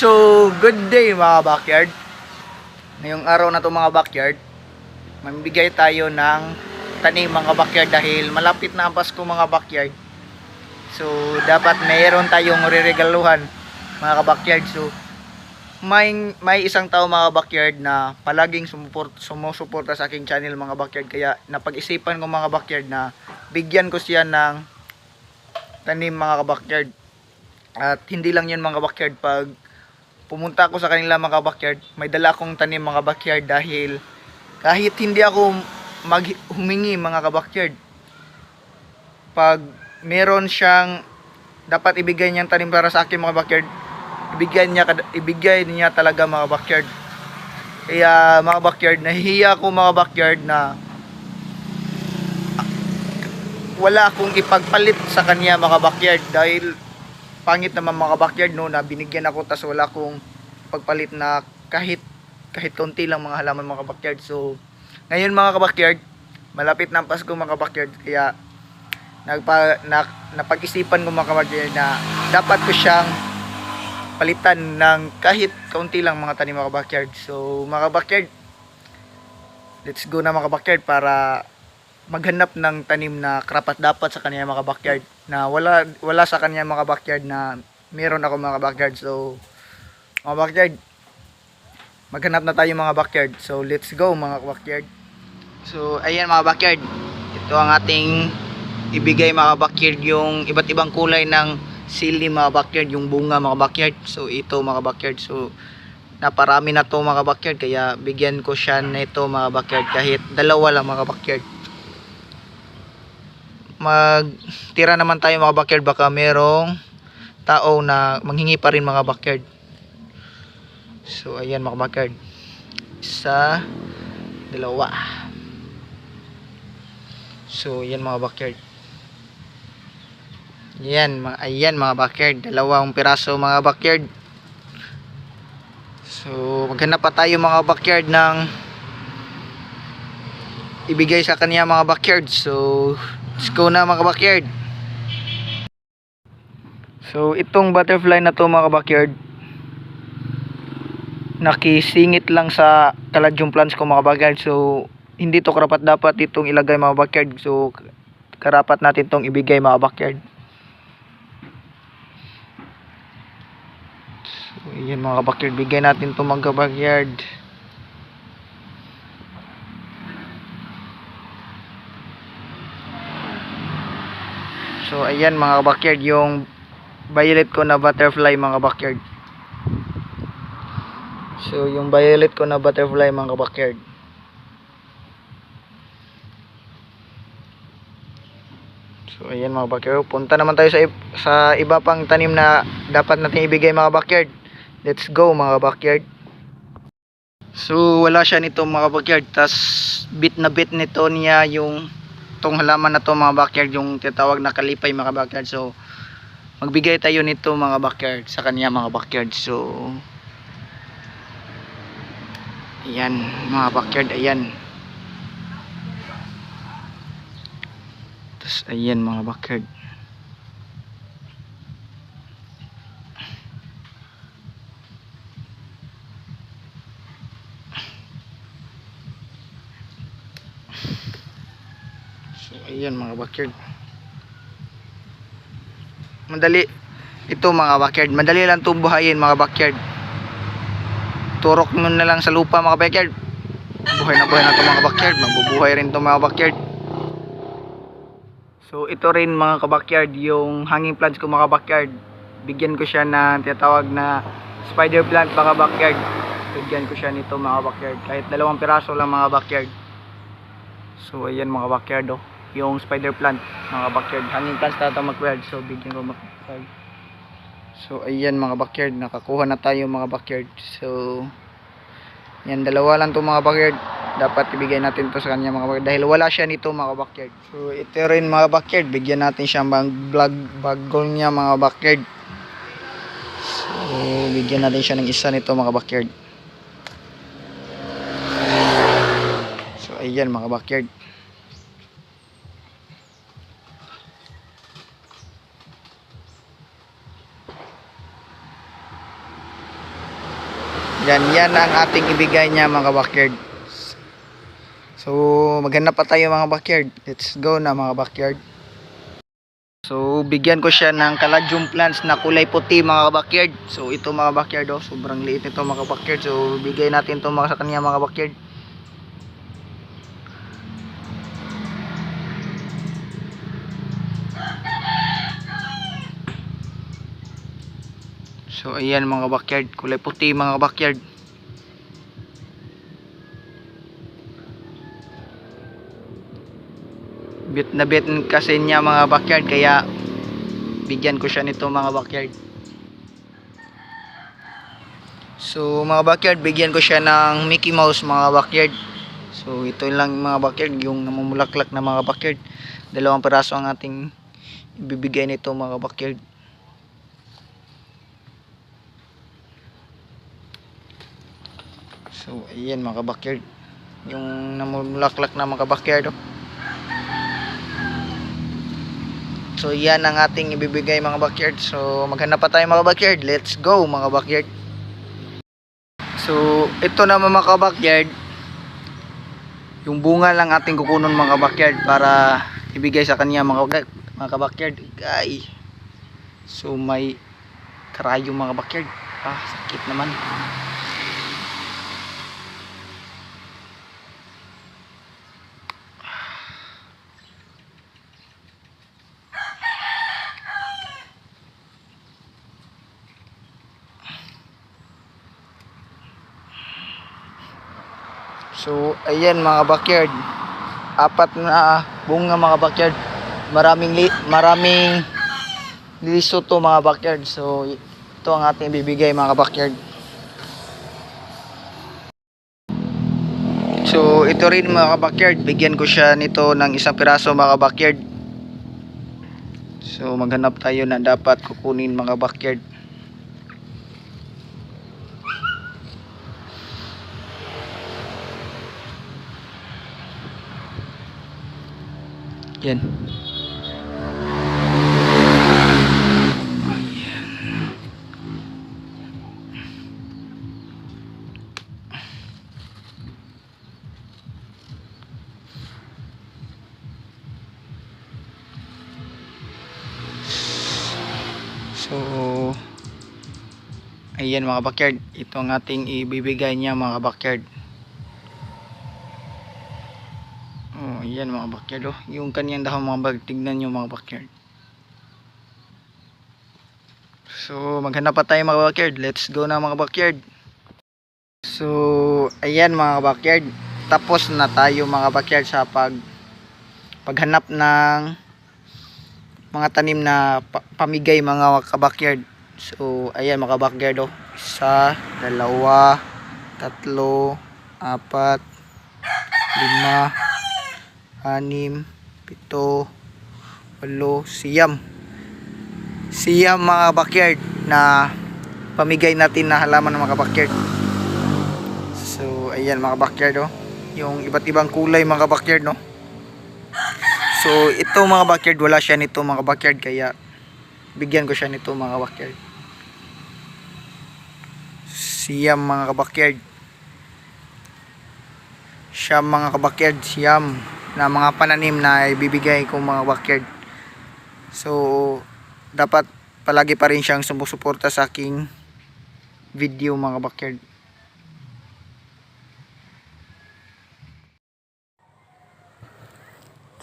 So, good day mga backyard. Ngayong araw na to mga backyard, mamibigay tayo ng tanim mga backyard dahil malapit na ang Pasko mga backyard. So, dapat mayroon tayong riregaluhan mga backyard. So, may, may isang tao mga backyard na palaging sumuport, sumusuporta sa aking channel mga backyard. Kaya napag-isipan ko mga backyard na bigyan ko siya ng tanim mga backyard. At hindi lang yun mga backyard pag pumunta ako sa kanila mga backyard, may dala akong tanim mga backyard dahil kahit hindi ako mag humingi mga kabakyard, pag meron siyang dapat ibigay niyang tanim para sa akin mga backyard, ibigay niya ibigay niya talaga mga backyard. Kaya mga backyard, nahihiya ako mga backyard na wala akong ipagpalit sa kanya mga backyard dahil pangit naman mga backyard no na binigyan ako tas wala akong pagpalit na kahit kahit konti lang mga halaman mga backyard so ngayon mga backyard malapit na ang Pasko mga backyard kaya nagpa na, napag-isipan ko mga backyard na dapat ko siyang palitan ng kahit kaunti lang mga tanim mga backyard so mga backyard let's go na mga backyard para maghanap ng tanim na karapat dapat sa kanya mga backyard na wala wala sa kanya mga backyard na meron ako mga backyard. So mga backyard maghanap na tayo mga backyard. So let's go mga backyard. So ayan mga backyard. Ito ang ating ibigay mga backyard yung iba't ibang kulay ng sili mga backyard yung bunga mga backyard. So ito mga backyard. So naparami na to mga backyard. Kaya bigyan ko siya nito mga backyard. Kahit dalawa lang mga backyard magtira naman tayo mga backyard. Baka merong tao na manghingi pa rin mga backyard. So ayan mga backyard. Isa dalawa. So ayan mga backyard. Yan mga ayan mga backyard. Dalawang piraso mga backyard. So maghanap pa tayo mga backyard ng ibigay sa kanya mga backyard. So let's go na mga backyard so itong butterfly na to mga backyard nakisingit lang sa kaladyong plants ko mga backyard so hindi to karapat dapat itong ilagay mga backyard so karapat natin tong ibigay mga backyard so yun mga backyard bigay natin to mga backyard So ayan mga backyard yung violet ko na butterfly mga backyard. So yung violet ko na butterfly mga backyard. So ayan mga backyard. Punta naman tayo sa, sa iba pang tanim na dapat natin ibigay mga backyard. Let's go mga backyard. So wala siya nito mga backyard. Tas bit na bit nito niya yung tong halaman na to mga backyard yung tinatawag na kalipay mga backyard. So magbigay tayo nito mga backyard sa kanya mga backyard. So ayan mga backyard ayan. Tapos ayan mga backyard. So, ayan mga backyard. Madali. Ito mga backyard. Madali lang itong buhayin mga backyard. Turok mo na lang sa lupa mga backyard. Buhay na buhay na ito mga backyard. Mabubuhay rin ito mga backyard. So, ito rin mga kabakyard. Yung hanging plants ko mga backyard. Bigyan ko siya ng tinatawag na spider plant mga backyard. Bigyan ko siya nito mga backyard. Kahit dalawang piraso lang mga backyard. So ayan mga backyard oh. Yung spider plant mga backyard. Hanging plants na ito backyard. So bigyan ko backyard. So ayan mga backyard. Nakakuha na tayo mga backyard. So yan dalawa lang to mga backyard. Dapat ibigay natin to sa kanya mga backyard. Dahil wala siya nito mga backyard. So ito rin mga backyard. Bigyan natin siya mag vlog bagol niya mga backyard. So bigyan natin siya ng isa nito mga backyard. So ayan mga backyard. Yan, yan ang ating ibigay niya mga backyard. So, maghanap pa tayo mga backyard. Let's go na mga backyard. So, bigyan ko siya ng caladium plants na kulay puti mga backyard. So, ito mga backyard oh, sobrang liit nito mga backyard. So, bigay natin ito mga sa kanya mga backyard. So, ayan mga backyard. Kulay puti mga backyard. bit na bit kasi niya mga backyard. Kaya bigyan ko siya nito mga backyard. So mga backyard bigyan ko siya ng Mickey Mouse mga backyard. So ito lang mga backyard yung namumulaklak na mga backyard. Dalawang peraso ang ating ibibigay nito mga backyard so ayan mga backyard yung namumulaklak na mga backyard oh. So yan ang ating ibibigay mga backyard. So maghanap pa tayo mga backyard. Let's go mga backyard. So ito naman mga backyard. Yung bunga lang ating kukunon mga backyard para ibigay sa kanya mga mga backyard. Ay. So may karayo mga backyard. Ah, sakit naman. So, ayan mga backyard. Apat na bunga mga backyard. Maraming li maraming liso to mga backyard. So, ito ang ating bibigay mga backyard. So, ito rin mga backyard. Bigyan ko siya nito ng isang piraso mga backyard. So, maghanap tayo na dapat kukunin mga backyard. Yan. So, ayan mga backyard. Ito ang ating ibibigay niya mga backyard. Ayan mga backyard oh. Yung kanyang dahon mga bag, tignan nyo mga backyard. So, maghanap pa tayo mga backyard. Let's go na mga backyard. So, ayan mga backyard. Tapos na tayo mga backyard sa pag paghanap ng mga tanim na pa- pamigay mga kabakyard. So, ayan mga backyard oh. Isa, dalawa, tatlo, apat, lima, anim, pito, walo, siyam. Siyam mga backyard na pamigay natin na halaman ng mga backyard. So, ayan mga backyard oh. Yung iba't ibang kulay mga backyard no. So, ito mga backyard wala siya nito mga backyard kaya bigyan ko siya nito mga backyard. Siyam mga backyard. Siyam mga kabakyard, siyam na mga pananim na ibibigay ko mga backyard. So, dapat palagi pa rin siyang sumusuporta sa aking video mga backyard.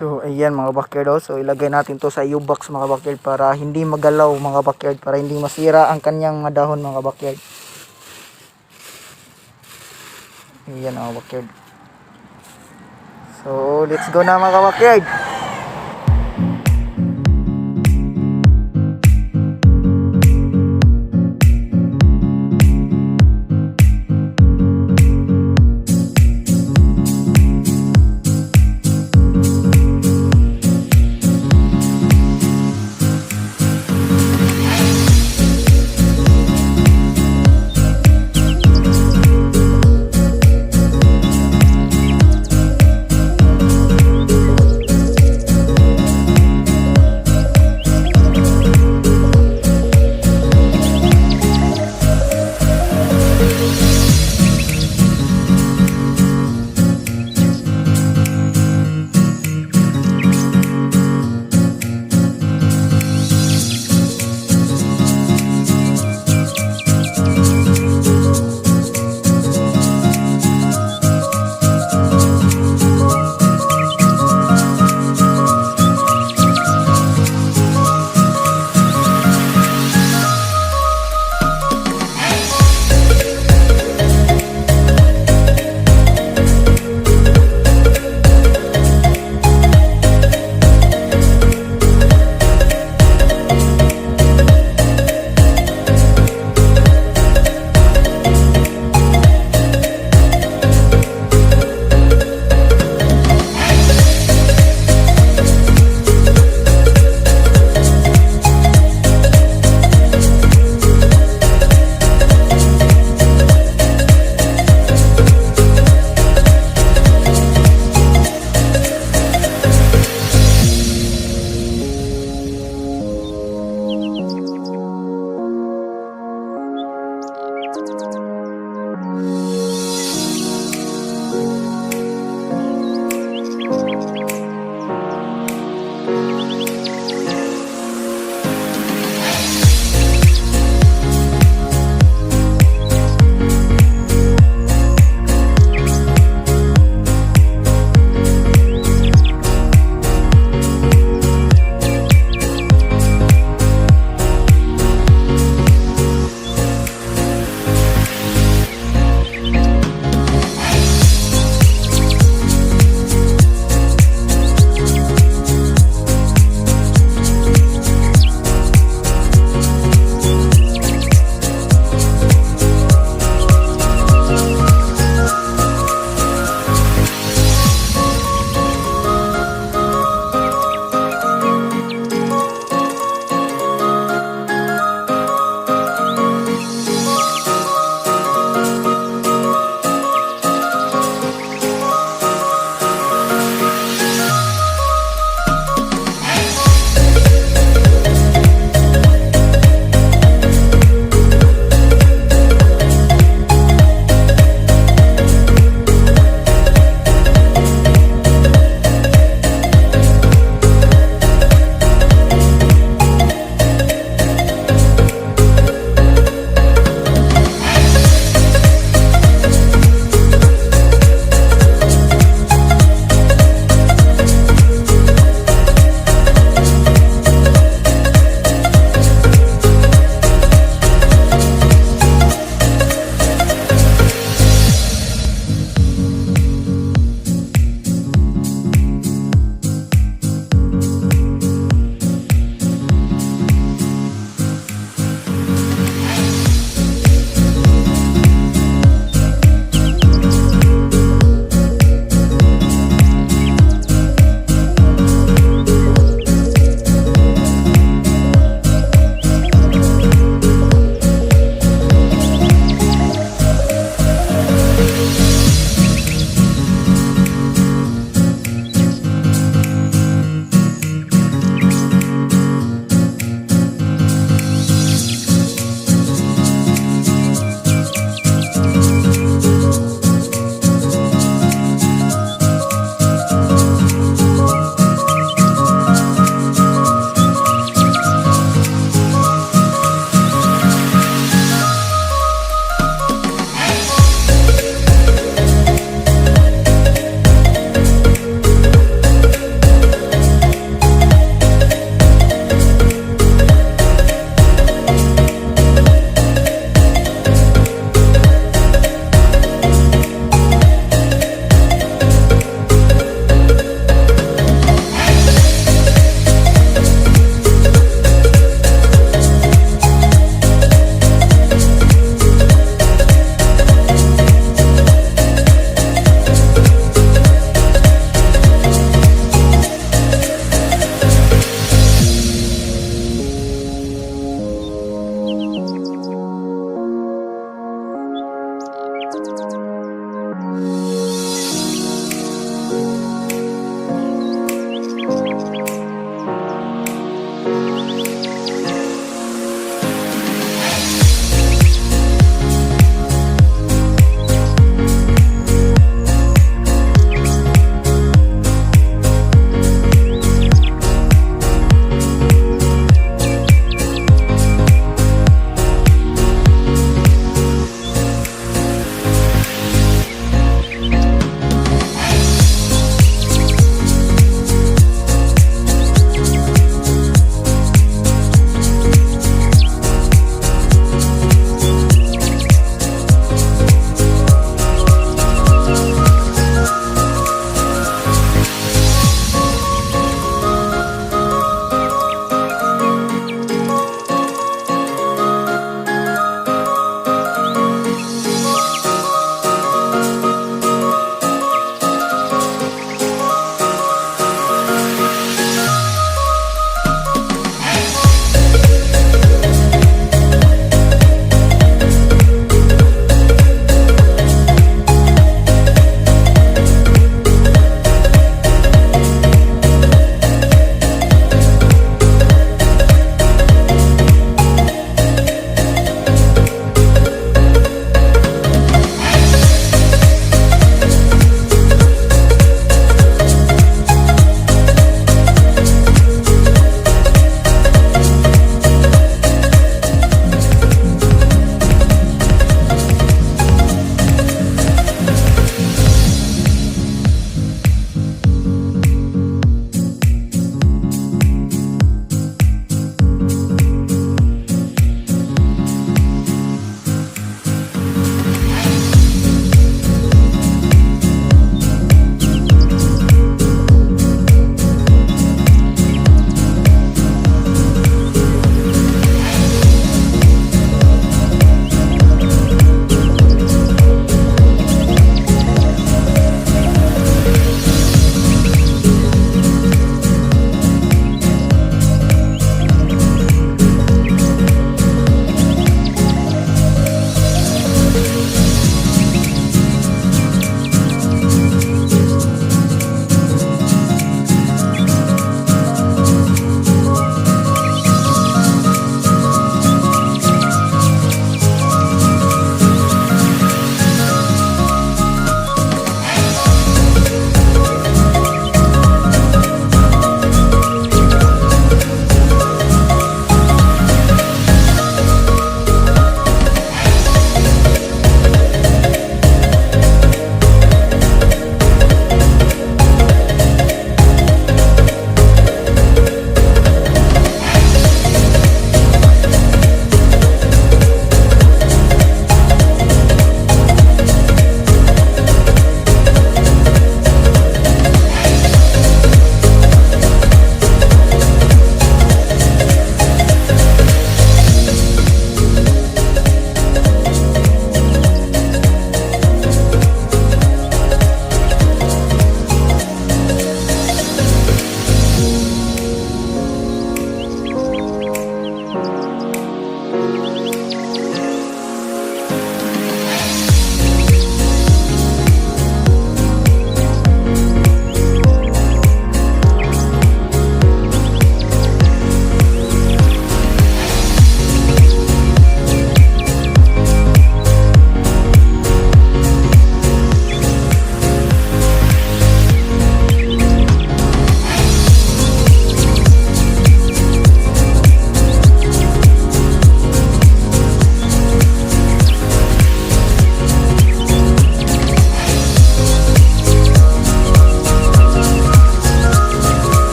So, ayan mga backyard oh. So, ilagay natin to sa U-box mga backyard para hindi magalaw mga backyard, para hindi masira ang kanyang mga dahon mga backyard. Ayan mga backyard. So, let's go na mga backyard.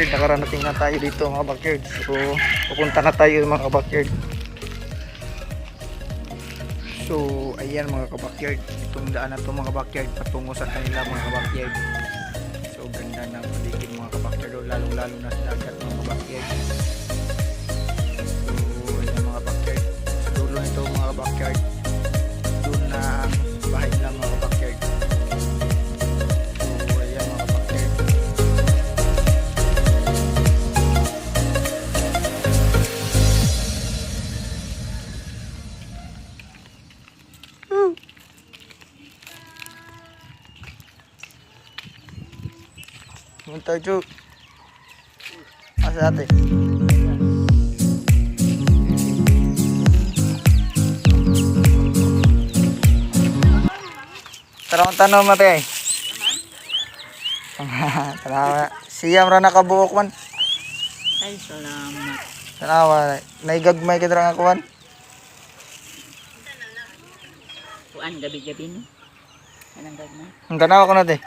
Kabakyard, nakaranating na tayo dito mga kabakyard. So, pupunta na tayo mga kabakyard. So, ayan mga kabakyard. Itong daan na to mga kabakyard patungo sa kanila mga kabakyard. So, ganda ng paligid mga kabakyard. oh, Lalong-lalo na sa dagat mga kabakyard. Punta tayo, Chuk. Asa ate? Tarong tanong mo te. Tanawa. Siyam ra nakabuok man. Ay, salamat. Tanawa. Naigagmay ka dra nga kuwan. Kuan, gabi-gabi no? Anong gagmay? Ang tanawa ko na te.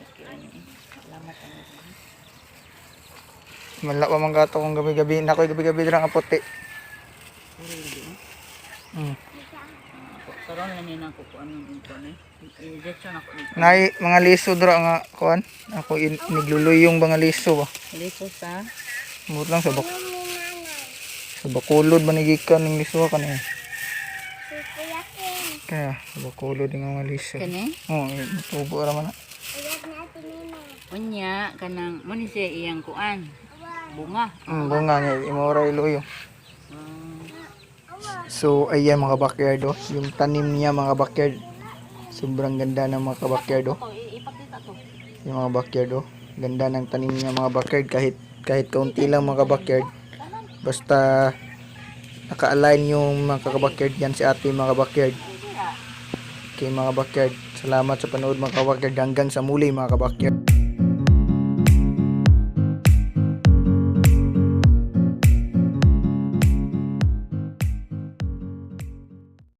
Okay, ano eh. Salamat. ano eh. Mala pa man gato kung gabi-gabi. Nakoy gabi-gabi dra nga puti. Mm. Ako, karoon lang yun ako kuan ng kuan eh. Injection ako dito. Nay mga liso dra nga kuwan. Ako in, nigluloy yung mga liso ba. Liso sa Mut lang sa bak sa bakulod manigikan ng liso ka na. Kaya sa bakulod ng mga liso. kani. Oh, eh, tubo ra man. na. Unya, kanang, mo ni siya iyang kuan. Bunga. Mm, bunga niya imora iloyo. Ah, So ayan mga backyard oh. Yung tanim niya mga backyard. Sobrang ganda ng mga backyard oh. Yung mga backyard oh. Ganda ng tanim niya mga backyard kahit kahit kaunti lang mga backyard. Basta naka-align yung mga backyard yan si ate mga backyard. Okay mga backyard. Salamat sa panood mga backyard hanggang sa muli mga backyard.